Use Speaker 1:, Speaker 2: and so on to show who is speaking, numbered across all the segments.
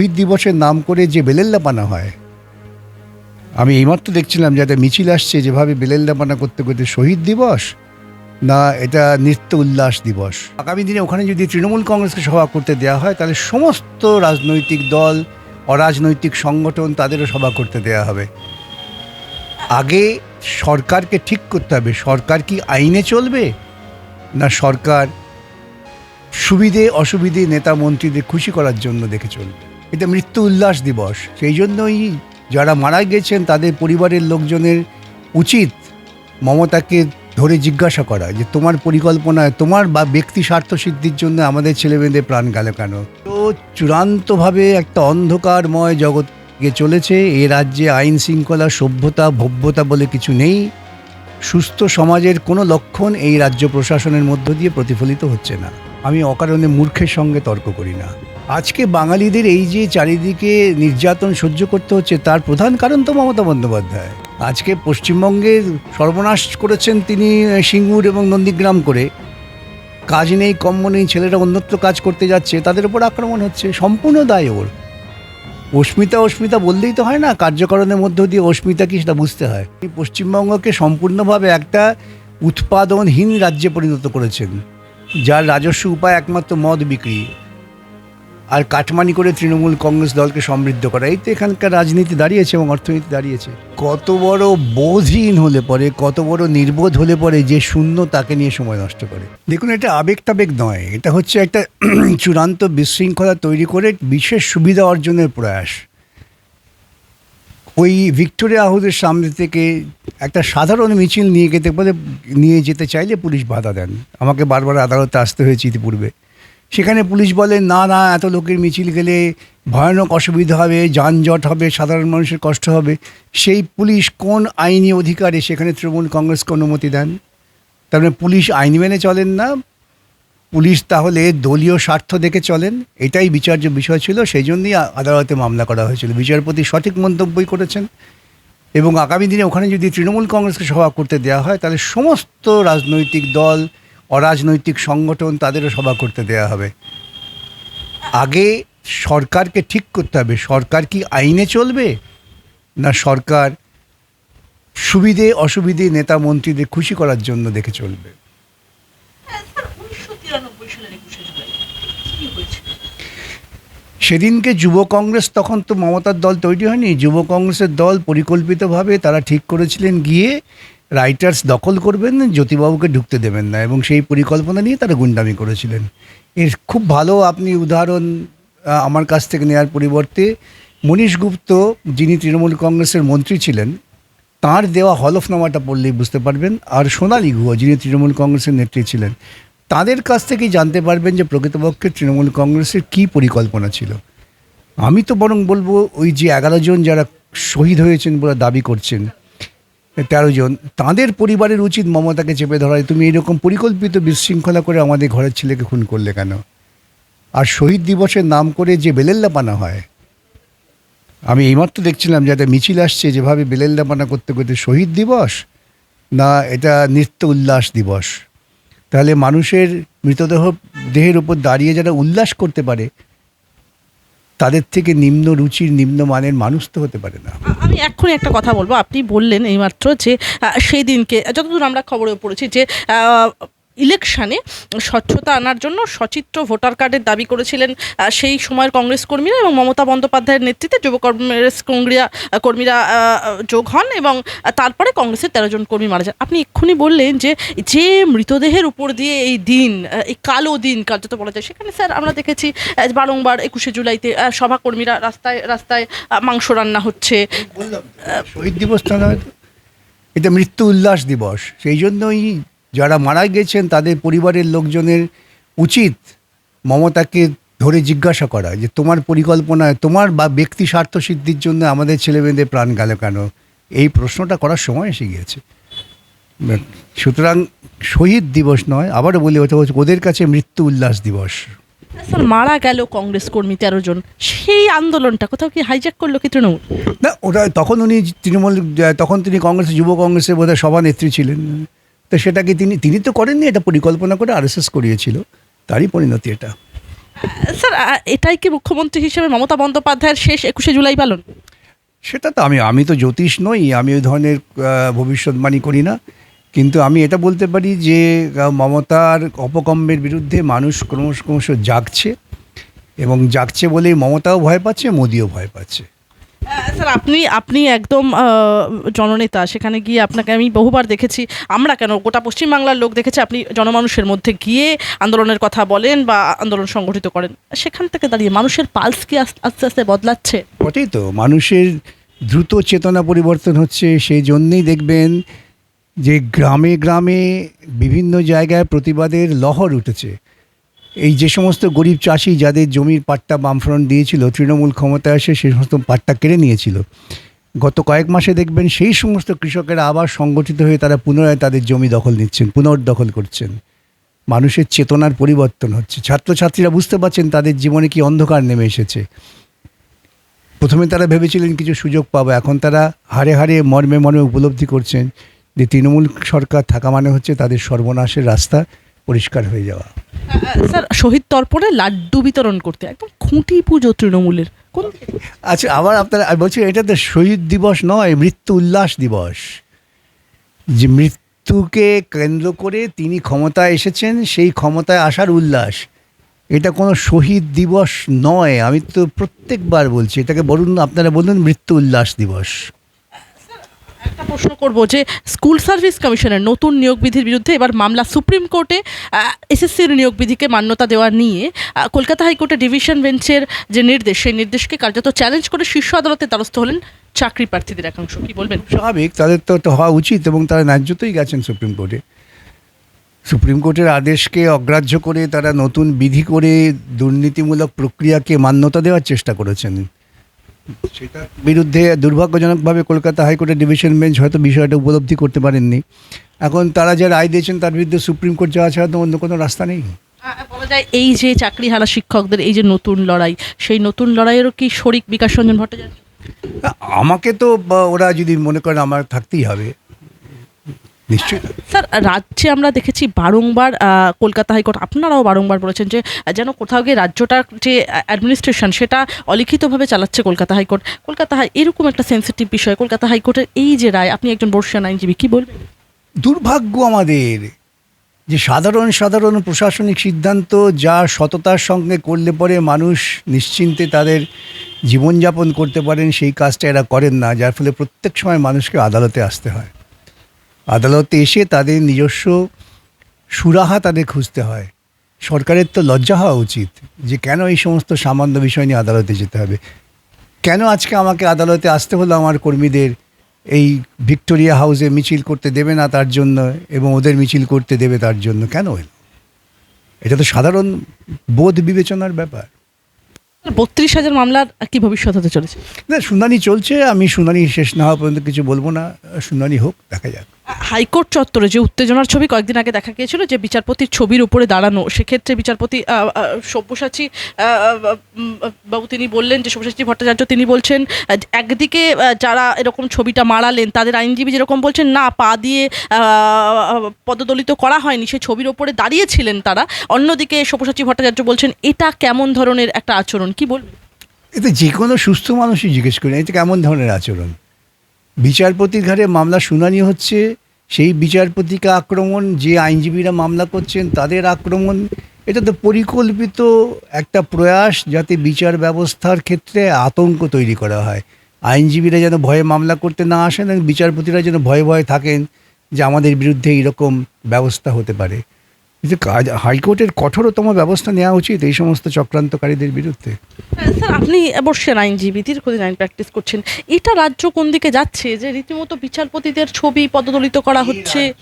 Speaker 1: শহীদ দিবসের নাম করে যে বেলেল্লাপানা হয়, আমি এইমাত্র দেখছিলাম যে একটা মিছিল আসছে যেভাবে বেলেল্লাপানা করতে করতে শহীদ দিবস, না এটা নৃত্য উল্লাস দিবস। আগামী দিনে ওখানে যদি তৃণমূল কংগ্রেসকে সভা করতে দেওয়া হয়, তাহলে সমস্ত রাজনৈতিক দল, অরাজনৈতিক সংগঠন তাদেরও সভা করতে দেওয়া হবে। আগে সরকারকে ঠিক করতে হবে, সরকার কি আইনে চলবে, না সরকার সুবিধে অসুবিধে নেতা মন্ত্রীদের খুশি করার জন্য দেখে চলবে? এটা মৃত্যু উল্লাস দিবস। সেই জন্যই যারা মারা গেছেন, তাদের পরিবারের লোকজনের উচিত মমতাকে ধরে জিজ্ঞাসা করা যে, তোমার পরিকল্পনায়, তোমার বা ব্যক্তি স্বার্থ সিদ্ধির জন্য আমাদের ছেলেমেয়েদের প্রাণ গেল কেন? তো চূড়ান্তভাবে একটা অন্ধকারময় জগৎ চলেছে। এ রাজ্যে আইন শৃঙ্খলা, সভ্যতা, ভব্যতা বলে কিছু নেই। সুস্থ সমাজের কোনো লক্ষণ এই রাজ্য প্রশাসনের মধ্য দিয়ে প্রতিফলিত হচ্ছে না। আমি অকারণে মূর্খের সঙ্গে তর্ক করি না। আজকে বাঙালিদের এই যে চারিদিকে নির্যাতন সহ্য করতে হচ্ছে, তার প্রধান কারণ তো মমতা বন্দ্যোপাধ্যায়। আজকে পশ্চিমবঙ্গে সর্বনাশ করেছেন তিনি সিঙ্গুর এবং নন্দীগ্রাম করে। কাজ নেই কম্ম নেই, ছেলেরা অন্যত্র কাজ করতে যাচ্ছে, তাদের উপর আক্রমণ হচ্ছে, সম্পূর্ণ দায় ওর। অস্মিতা অস্মিতা বললেই তো হয় না, কার্যকরণের মধ্য দিয়ে অস্মিতা কি সেটা বুঝতে হয়। পশ্চিমবঙ্গকে সম্পূর্ণভাবে একটা উৎপাদনহীন রাজ্যে পরিণত করেছেন, যার রাজস্ব উপায় একমাত্র মদ বিক্রি। আর কাটমানি করে তৃণমূল কংগ্রেস দলকে সমৃদ্ধ করা। এই তো এখানকার রাজনীতি দাঁড়িয়েছে এবং অর্থনীতি দাঁড়িয়েছে। কত বড় বোধহীন হলে পরে, কত বড় নির্বোধ হলে পরে যে শূন্য তাকে নিয়ে সময় নষ্ট করে। দেখুন, এটা আবেগ টাবেগ নয়, এটা হচ্ছে একটা চূড়ান্ত বিশৃঙ্খলা তৈরি করে বিশেষ সুবিধা অর্জনের প্রয়াস। ওই ভিক্টোরিয়া হাউসের সামনে থেকে একটা সাধারণ মিছিল নিয়ে যেতে বলে, নিয়ে যেতে চাইলে পুলিশ বাধা দেন। আমাকে বারবার আদালতে আসতে হয়েছে ইতিপূর্বে। সেখানে পুলিশ বলে, না না, এত লোকের মিছিল গেলে ভয়ানক অসুবিধা হবে, যানজট হবে, সাধারণ মানুষের কষ্ট হবে। সেই পুলিশ কোন আইনি অধিকারে সেখানে তৃণমূল কংগ্রেসকে অনুমতি দেন? তার মানে পুলিশ আইন মেনে চলেন না? পুলিশ তাহলে দলীয় স্বার্থ দেখে চলেন? এটাই বিচার্য বিষয় ছিল সেই জন্যই আদালতে মামলা করা হয়েছিল। বিচারপতি সঠিক মন্তব্যই করেছেন। এবং আগামী দিনে ওখানে যদি তৃণমূল কংগ্রেসকে সভা করতে দেওয়া হয়, তাহলে সমস্ত রাজনৈতিক দল অরাজনৈতিক সংগঠন তাদেরও সভা করতে দেওয়া হবে। আগে সরকারকে ঠিক করতে হবে, সরকার কি আইনে চলবে? না সরকার সুবিধে অসুবিধে নেতা মন্ত্রীদের খুশি করার জন্য দেখে চলবে? সেদিনকে যুব কংগ্রেস তখন তো মমতার দল তৈরি হয়নি। যুব কংগ্রেসের দল পরিকল্পিতভাবে তারা ঠিক করেছিলেন গিয়ে রাইটার্স দখল করবেন, জ্যোতিবাবুকে ঢুকতে দেবেন না এবং সেই পরিকল্পনা নিয়ে তারা গুন্ডামি করেছিলেন। এর খুব ভালো আপনি উদাহরণ আমার কাছ থেকে নেওয়ার পরিবর্তে মনীশ গুপ্ত, যিনি তৃণমূল কংগ্রেসের মন্ত্রী ছিলেন, তার দেওয়া হলফনামাটা পড়লেই বুঝতে পারবেন, আর সোনালী গুহ, যিনি তৃণমূল কংগ্রেসের নেত্রী ছিলেন, তাদের কাছ থেকেই জানতে পারবেন যে প্রকৃতপক্ষে তৃণমূল কংগ্রেসের কী পরিকল্পনা ছিল। আমি তো বরং বলব, ওই যে এগারো জন যারা শহীদ হয়েছেন বলে দাবি করছেন তেরো জন। তাদের পরিবারের উচিত মমতাকে চেপে ধরায় তুমি এরকম পরিকল্পিত বিশৃঙ্খলা করে আমাদের ঘরের ছেলেকে খুন করলে কেন? আর শহীদ দিবসের নাম করে যে বেলেল্লাপানা হয়, আমি এইমাত্র দেখছিলাম যে একটা মিছিল আসছে যেভাবে বেলেল্লাপানা করতে করতে শহীদ দিবস না এটা নৃত্য উল্লাস দিবস। তাহলে মানুষের মৃতদেহ দেহের উপর দাঁড়িয়ে যারা উল্লাস করতে পারে, তাদের থেকে নিম্ন রুচির, নিম্ন মানের মানুষ তো হতে পারে না।
Speaker 2: আমি এক্ষুনি একটা কথা বলব। আপনি বললেন এইমাত্র যে সেই দিনকে, যতদূর আমরা খবরে পড়েছি যে ইলেকশনে স্বচ্ছতা আনার জন্য সচিত্র ভোটার কার্ডের দাবি করেছিলেন সেই সময়ের কংগ্রেস কর্মীরা এবং মমতা বন্দ্যোপাধ্যায়ের নেতৃত্বে যুব কংগ্রেস কংগ্রিয়া কর্মীরা যোগ হন এবং তারপরে কংগ্রেসের তেরো জন কর্মী মারা যান আপনি এক্ষুনি বললেন যে যে মৃতদেহের উপর দিয়ে এই দিন এই কালো দিন কার্যত বলা যায়, সেখানে স্যার আমরা দেখেছি বারংবার একুশে জুলাইতে সভাকর্মীরা রাস্তায় রাস্তায় মাংস রান্না হচ্ছে
Speaker 1: শহীদ তো। এটা মৃত্যু উল্লাস দিবস, সেই জন্যই যারা মারা গেছেন তাদের পরিবারের লোকজনের উচিত মমতাকে ধরে জিজ্ঞাসা করা যে তোমার পরিকল্পনায় তোমার বা ব্যক্তি স্বার্থ সিদ্ধির জন্য আমাদের ছেলেমেয়েদের প্রাণ গেল কেন? এই প্রশ্নটা করার সময় এসে গিয়েছে। সুতরাং শহীদ দিবস নয় আবারও বলি ওটা ওদের কাছে মৃত্যু উল্লাস দিবস।
Speaker 2: স্যার মারা গেল কংগ্রেস কর্মী তেরো জন। সেই আন্দোলনটা কোথাও কি হাইজ্যাক করল কি তৃণমূল?
Speaker 1: না ওটা তখন উনি তৃণমূল তখন তিনি কংগ্রেস যুব কংগ্রেসের বোধহয় সভানেত্রী ছিলেন। তো সেটাকে তিনি তিনি তো করেননি এটা পরিকল্পনা করে আরএসএস করিয়েছিল। তারই পরিণতি এটা।
Speaker 2: স্যার এটাই কি মুখ্যমন্ত্রী হিসেবে মমতা বন্দ্যোপাধ্যায়ের শেষ একুশে জুলাই পালন?
Speaker 1: সেটা তো আমি আমি তো জ্যোতিষ নই আমি ওই ধরনের ভবিষ্যৎবাণী করি না। কিন্তু আমি এটা বলতে পারি যে মমতার অপকম্মের বিরুদ্ধে মানুষ ক্রমশ ক্রমশ জাগছে এবং জাগছে বলেই মমতাও ভয় পাচ্ছে মোদিও ভয় পাচ্ছে।
Speaker 2: স্যার, আপনি আপনি একদম জননেতা, সেখানে গিয়ে আপনাকে আমি বহুবার দেখেছি। আমরা কেন? গোটা পশ্চিমবাংলার লোক দেখেছি, আপনি জনমানুষের মধ্যে গিয়ে আন্দোলনের কথা বলেন বা আন্দোলন সংগঠিত করেন। সেখান থেকে দাঁড়িয়ে মানুষের পালস কি আস্তে আস্তে বদলাচ্ছে?
Speaker 1: বটেই তো। মানুষের দ্রুত চেতনা পরিবর্তন হচ্ছে, সেই জন্যেই দেখবেন যে গ্রামে গ্রামে বিভিন্ন জায়গায় প্রতিবাদের লহর উঠেছে। এই যে সমস্ত গরিব চাষি যাদের জমির পাট্টা বামফ্রন্ট দিয়েছিল, তৃণমূল ক্ষমতায় এসে সেই সমস্ত পাট্টা কেড়ে নিয়েছিল। গত কয়েক মাসে দেখবেন সেই সমস্ত কৃষকেরা আবার সংগঠিত হয়ে তারা পুনরায় তাদের জমি দখল নিচ্ছেন, পুনর্দখল করছেন। মানুষের চেতনার পরিবর্তন হচ্ছে। ছাত্রছাত্রীরা বুঝতে পারছেন তাদের জীবনে কি অন্ধকার নেমে এসেছে। প্রথমে তারা ভেবেছিলেন কিছু সুযোগ পাবো, এখন তারা হারে হারে মর্মে মর্মে উপলব্ধি করছেন যে তৃণমূল সরকার থাকা মানে হচ্ছে তাদের সর্বনাশের রাস্তা। পরিষ্কার হয়ে যাওয়া।
Speaker 2: স্যার শহীদ তর্পণে লাড্ডু বিতরণ করতে একদম খুঁটি পুজো তৃণমূলের। কোন
Speaker 1: আচ্ছা আবার আপনারা বলছি এটা তো শহীদ দিবস নয় মৃত্যু উল্লাস দিবস। যে মৃত্যুকে কেন্দ্র করে তিনি ক্ষমতায় এসেছেন সেই ক্ষমতায় আসার উল্লাস। এটা কোনো শহীদ দিবস নয় আমি তো প্রত্যেকবার বলছি এটাকে বলুন আপনারা বলুন মৃত্যু উল্লাস দিবস।
Speaker 2: একটা প্রশ্ন করব যে স্কুল সার্ভিস কমিশনের নতুন নিয়োগ বিধির বিরুদ্ধে এবার মামলা সুপ্রিম কোর্টে এসএসসির নিয়োগ বিধিকে মান্যতা দেওয়া নিয়ে কলকাতা হাইকোর্টে ডিভিশন বেঞ্চের যে নির্দেশ, সেই নির্দেশকে কার্যত চ্যালেঞ্জ করে শীর্ষ আদালতে দ্বারস্থ হলেন চাকরি প্রার্থীদের একাংশ। কি বলবেন?
Speaker 1: স্বাভাবিক, তাদের তো এটা হওয়া উচিত এবং তারা ন্যায্যতই গেছেন সুপ্রিম কোর্টে। সুপ্রিম কোর্টের আদেশকে অগ্রাহ্য করে তারা নতুন বিধি করে দুর্নীতিমূলক প্রক্রিয়াকে মান্যতা দেওয়ার চেষ্টা করেছেন। সেটার বিরুদ্ধে দুর্ভাগ্যজনকভাবে কলকাতা হাইকোর্টের ডিভিশন বেঞ্চ হয়তো বিষয়টা উপলব্ধি করতে পারেননি। এখন তারা যে রায় দিয়েছেন তার বিরুদ্ধে সুপ্রিম কোর্ট যাওয়া ছাড়া তো অন্য কোনো রাস্তা নেই।
Speaker 2: বলা যায় এই যে চাকরি হারা শিক্ষকদের এই যে নতুন লড়াই সেই নতুন লড়াইয়েরও কি শরিক বিকাশ রঞ্জন ভট্টাচার্য?
Speaker 1: আমাকে তো ওরা যদি মনে করেন আমার থাকতেই হবে। নিশ্চয়ই।
Speaker 2: স্যার রাজ্যে আমরা দেখেছি বারংবার কলকাতা হাইকোর্ট আপনারাও বারংবার বলেছেন যে যেন কোথাও গিয়ে রাজ্যটার যে অ্যাডমিনিস্ট্রেশন সেটা অলিখিতভাবে চালাচ্ছে কলকাতা হাইকোর্ট। কলকাতা হাই এরকম একটা সেন্সিটিভ বিষয় কলকাতা হাইকোর্টের এই যে রায় আপনি একজন বর্ষিয়ান আইনজীবী কী বলবেন?
Speaker 1: দুর্ভাগ্য আমাদের যে সাধারণ সাধারণ প্রশাসনিক সিদ্ধান্ত যা সততার সঙ্গে করলে পরে মানুষ নিশ্চিন্তে তাদের জীবনযাপন করতে পারেন সেই কাজটা এরা করেন না যার ফলে প্রত্যেক সময় মানুষকে আদালতে আসতে হয়। আদালতে এসে তাদের নিজস্ব সুরাহা তাদের খুঁজতে হয়। সরকারের তো লজ্জা হওয়া উচিত যে কেন এই সমস্ত সামান্য বিষয় নিয়ে আদালতে যেতে হবে। কেন আজকে আমাকে আদালতে আসতে হলো আমার কর্মীদের? এই ভিক্টোরিয়া হাউসে মিছিল করতে দেবে না তার জন্য এবং ওদের মিছিল করতে দেবে তার জন্য কেন এটা তো সাধারণ বোধ বিবেচনার ব্যাপার।
Speaker 2: বত্রিশ হাজার মামলার কি ভবিষ্যৎ হতে চলেছে?
Speaker 1: না শুনানি চলছে আমি শুনানি শেষ না হওয়া পর্যন্ত কিছু বলব না শুনানি হোক দেখা যাক।
Speaker 2: হাইকোর্ট চত্বরে যে উত্তেজনার ছবি কয়েকদিন আগে দেখা গিয়েছিল যে বিচারপতির ছবির উপরে দাঁড়ানো সেক্ষেত্রে বিচারপতি সব্যসাচী বাবু তিনি বললেন যে সব্যসাচী ভট্টাচার্য তিনি বলছেন একদিকে যারা এরকম ছবিটা মারালেন তাদের আইনজীবী যেরকম বলছেন না পা দিয়ে পদদলিত করা হয়নি সে ছবির ওপরে দাঁড়িয়েছিলেন তারা। অন্যদিকে সব্যসাচী ভট্টাচার্য বলছেন এটা কেমন ধরনের একটা আচরণ? কি বলবেন?
Speaker 1: এতে যে কোনো সুস্থ মানুষই জিজ্ঞেস করেন এতে কেমন ধরনের আচরণ? বিচারপতির ঘাড়ে মামলা শুনানি হচ্ছে, সেই বিচারপতিকে আক্রমণ, যে আইনজীবীরা মামলা করছেন, তাদের আক্রমণ, এটা তো পরিকল্পিত একটা প্রয়াস যাতে বিচার ব্যবস্থার ক্ষেত্রে আতঙ্ক তৈরি করা হয়। আইনজীবীরা যেন ভয়ে মামলা করতে না আসেন এবং বিচারপতিরা যেন ভয়ে ভয়ে থাকেন যে আমাদের বিরুদ্ধে এইরকম ব্যবস্থা হতে পারে। কিন্তু কাজ হাইকোর্টের কঠোরতম ব্যবস্থা নেওয়া উচিত এই সমস্ত চক্রান্তকারীদের বিরুদ্ধে।
Speaker 2: হ্যাঁ, স্যার আপনি অবশ্যই আইনজীবী দীর্ঘদিন আইন প্র্যাকটিস করছেন। এটা রাজ্য কোন দিকে যাচ্ছে? যে রীতিমতো বিচারপতিদের ছবি পদদলিত করা হচ্ছে।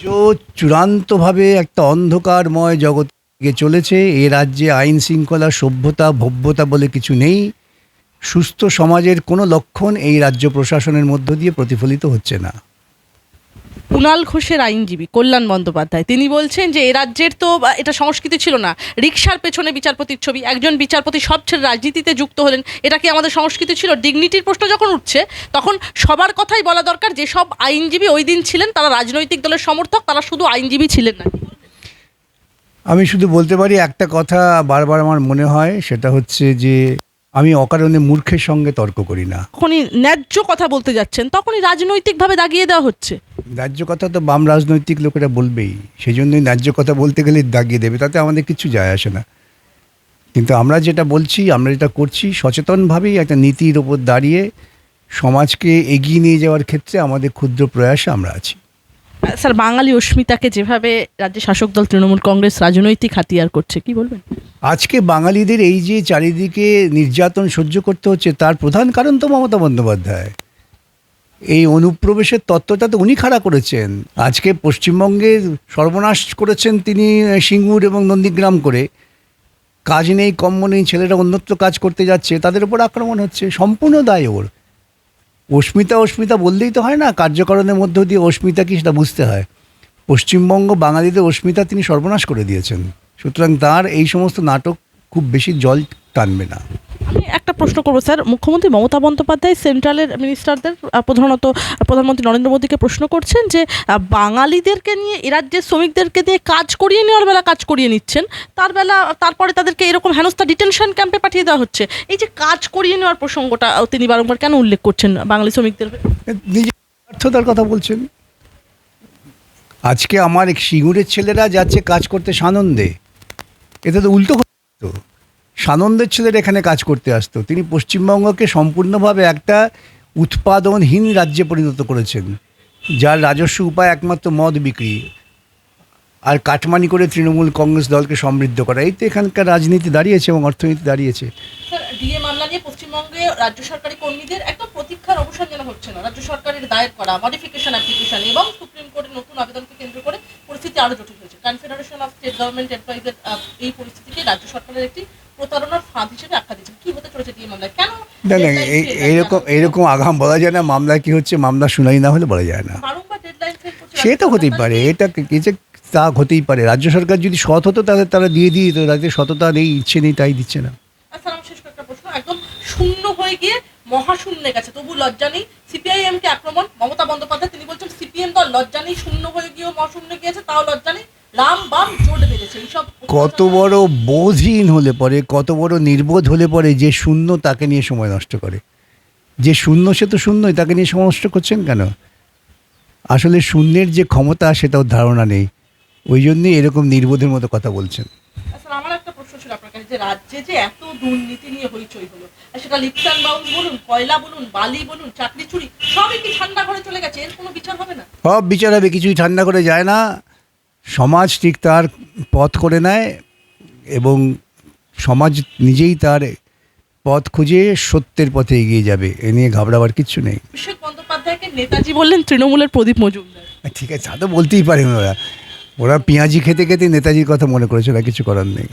Speaker 1: চূড়ান্তভাবে একটা অন্ধকারময় জগৎ চলেছে। এ রাজ্যে আইন শৃঙ্খলা সভ্যতা ভব্যতা বলে কিছু নেই। সুস্থ সমাজের কোনো লক্ষণ এই রাজ্য প্রশাসনের মধ্য দিয়ে প্রতিফলিত হচ্ছে না।
Speaker 2: কুণাল ঘোষের আইনজীবী কল্যাণ বন্দ্যোপাধ্যায়। তিনি বলছেন যে, এ রাজ্যের তো এটা সংস্কৃতি ছিল না। রিক্সার পেছনে বিচারপতির ছবি, একজন বিচারপতি সব ছেড়ে রাজনীতিতে যুক্ত হলেন, এটা কি আমাদের সংস্কৃতি ছিল? ডিগনিটির প্রশ্ন যখন উঠছে, তখন সবার কথাই বলা দরকার, যেসব আইনজীবী ওই দিন ছিলেন, তারা রাজনৈতিক দলের সমর্থক, তারা শুধু আইনজীবী ছিলেন না।
Speaker 1: আমি শুধু বলতে পারি, একটা কথা বারবার আমার মনে হয়, সেটা হচ্ছে যে আমি অকারণে মূর্খের সঙ্গে তর্ক করি না।
Speaker 2: যখনই ন্যায্য কথা বলতে যাচ্ছেন তখনই রাজনৈতিকভাবে দাগিয়ে দেওয়া হচ্ছে।
Speaker 1: ন্যায্য কথা তো বাম রাজনৈতিক লোকেরা বলবেই। সেই জন্যই ন্যায্য কথা বলতে গেলে দাগিয়ে দেবে তাতে আমাদের কিছু যায় আসে না। কিন্তু আমরা যেটা বলছি আমরা যেটা করছি সচেতনভাবেই একটা নীতির ওপর দাঁড়িয়ে সমাজকে এগিয়ে নিয়ে যাওয়ার ক্ষেত্রে আমাদের ক্ষুদ্র প্রয়াসে আমরা আছি।
Speaker 2: স্যার, বাঙালি অস্মিতাকে যেভাবে রাজ্য শাসক দল, তৃণমূল কংগ্রেস রাজনৈতিক হাতিয়ার করছে, কি বলবেন?
Speaker 1: আজকে বাঙালিদের এই যে চারিদিকে নির্যাতন সহ্য করতে হচ্ছে, তার প্রধান কারণ তো মমতা বন্দ্যোপাধ্যায়। এই অনুপ্রবেশের তত্ত্বটা তো উনি খাড়া করেছেন। আজকে পশ্চিমবঙ্গের সর্বনাশ করেছেন তিনি সিঙ্গুর এবং নন্দীগ্রাম করে। কাজ নেই, কম্ম নেই, ছেলেরা অন্যত্র কাজ করতে যাচ্ছে, তাদের উপর আক্রমণ হচ্ছে, সম্পূর্ণ দায় ওর। অস্মিতা অস্মিতা বললেই তো হয় না, কার্যকরণের মধ্য দিয়ে অস্মিতা কি সেটা বুঝতে হয়। পশ্চিমবঙ্গ বাঙালিদের অস্মিতা তিনি সর্বনাশ করে দিয়েছেন। সুতরাং তার এই সমস্ত নাটক খুব বেশি জল টানবে না।
Speaker 2: একটা প্রশ্ন করব, স্যার। মুখ্যমন্ত্রী মমতা বন্দ্যোপাধ্যায় সেন্ট্রালের মিনিস্টারদের প্রধানত প্রধানমন্ত্রী নরেন্দ্র মোদীকে প্রশ্ন করছেন যে বাঙালিদেরকে নিয়ে এরাজ্যের শ্রমিকদেরকে দিয়ে কাজ করিয়ে নেওয়ার বেলা কাজ করিয়ে নিচ্ছেন। তার বেলা, তারপরে তাদেরকে এরকম হেনস্থা ডিটেনশন ক্যাম্পে পাঠিয়ে দেওয়া হচ্ছে। এই যে কাজ করিয়ে নেওয়ার প্রসঙ্গটা তিনি বারংবার কেন উল্লেখ করছেন বাঙালি শ্রমিকদের?
Speaker 1: নিজের কথা বলছেন। আজকে আমার সিঙ্গুরের ছেলেরা যাচ্ছে কাজ করতে সানন্দে। এতে তো উল্টো হতো সানন্দের ছেলেরা এখানে কাজ করতে আসতো। তিনি পশ্চিমবঙ্গকে সম্পূর্ণভাবে একটা উৎপাদনহীন রাজ্যে পরিণত করেছেন, যার রাজস্ব উপায় একমাত্র মদ বিক্রি আর কাটমানি করে তৃণমূল কংগ্রেস দলকে সমৃদ্ধ করা। এই তো এখানকার রাজনীতি দাঁড়িয়েছে এবং অর্থনীতি দাঁড়িয়েছে।
Speaker 2: প্রতারণার ফাঁদ হিসেবে আখ্যা দিচ্ছেন কি হতে চলেছে ডিএ মামলায়? কেন
Speaker 1: না না এই-? এইরকম এইরকম আগাম বলা যায় না মামলা কি হচ্ছে মামলা শুনাই না হলে বলা যায় না। সে তো
Speaker 2: রাজ্য
Speaker 1: হতেই। পারে এটা কিছু তা হতেই পারে। রাজ্য সরকার যদি সৎ হতো তাহলে তারা দিয়ে দিয়ে দিত রাজ্যের সততা নেই ইচ্ছে নেই তাই দিচ্ছে না।
Speaker 2: আর আমার শেষ কয়েকটা প্রশ্ন। একদম শূন্য হয়ে গিয়ে মহাশূন্যে গেছে। তবু লজ্জা নেই। সিপিআইএম কে আক্রমণ মমতা বন্দ্যোপাধ্যায় তিনি বলছেন সিপিএম দল লজ্জা নেই শূন্য হয়ে গিয়েও মহাশূন্যে গিয়েছে তাও লজ্জা নেই। বাম এইসব
Speaker 1: কত বড় বোধহীন হলে পরে কত বড় নির্বোধ হলে পরে যে শূন্য তাকে নিয়ে সময় নষ্ট করে। যে শূন্য সে তো শূন্যই তাকে নিয়ে সময় নষ্ট করছেন কেন? আসলে শূন্যের যে ক্ষমতা সেটাও ধারণা নেই। ওই জন্যই এরকম নির্বোধের মতো কথা বলছেন।
Speaker 2: আমার একটা প্রশ্ন ছিল আপনার কাছে যে রাজ্যে যে এত দুর্নীতি নিয়ে হইচই হলো সেটা লিপসান বাউন্স বলুন কয়লা বলুন বালি বলুন চাকরি চুরি সবই কি ঠান্ডা ঘরে চলে গেছে? এর কোনো বিচার হবে না?
Speaker 1: সব বিচার হবে কিছুই ঠান্ডা করে যায় না। সমাজ ঠিক তার পথ করে নেয় এবং সমাজ নিজেই তার পথ খুঁজে সত্যের পথে এগিয়ে যাবে। এ নিয়ে ঘাবড়াবার কিচ্ছু নেই।
Speaker 2: অভিষেক বন্দ্যোপাধ্যায়কে নেতাজি বললেন তৃণমূলের প্রদীপ মজুমদার।
Speaker 1: ঠিক আছে তা তো বলতেই পারেন ওরা। ওরা পেঁয়াজি খেতে খেতে নেতাজির কথা মনে করেছে ওরা কিছু করার নেই।